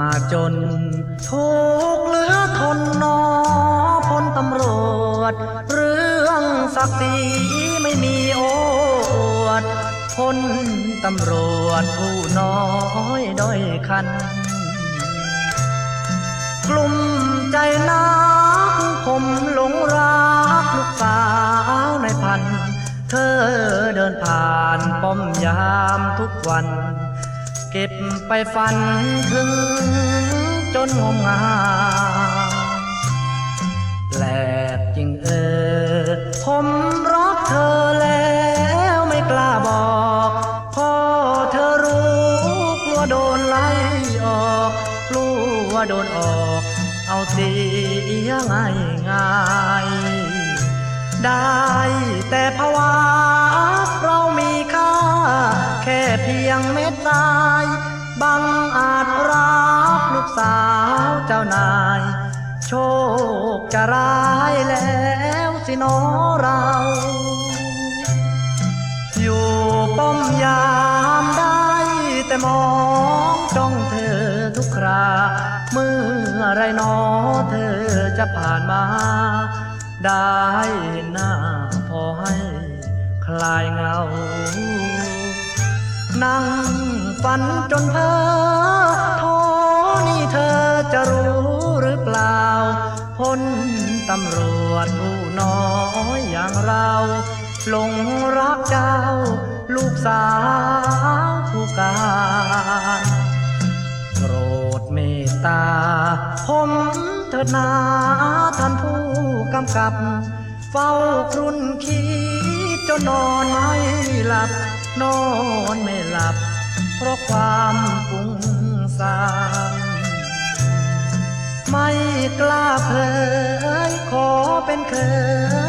มาจนทุกเหลือทนนอพลตำรวจ เรื่องศักดิ์ศรีไม่มีโอวดพลตำรวจผู้น้อยด้อยคัน กลุ่มใจนักผมหลงรักลูกสาวในพัน เธอเดินผ่านป้อมยามทุกวันเก็บไปฝันถึง งมงายแปลกจริงเออ ผมรักเธอแล้วไม่กล้าบอกพอเธอรู้กลัวโดนไล่ออกกลัวโดนออก เอาเสียง่ายง่ายได้แต่ภาวะเรามีค่า แค่เพียงเม็ดทรายบังาวนาย โชคจะร้ายแล้วสิหนอเรา อยู่ป้อมยามได้แต่มองจ้องเธอทุกครา เมื่อไรหนอเธอจะผ่านมา ได้เห็นหน้าพอให้คลายเงา นั่งฝันจนเพ้อ ตำรวจผู้น้อยอย่างเราหลงรักเจ้า ลูกสาวผู้การโปรดเมตตา ผมเถิดนาท่านผู้กำกับ เฝ้าครุ่นคิดจนนอนไม่หลับ นอนไม่หลับ เพราะความฟุ้งซ่านไม่กล้าเผยขอ เป็นเค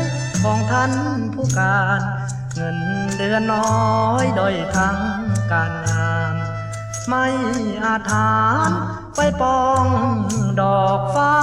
ยของท่านผู้การ เงินเดือนน้อยโดอยทั้งการงาน ไม่อาจหานไปปองดอกฟ้า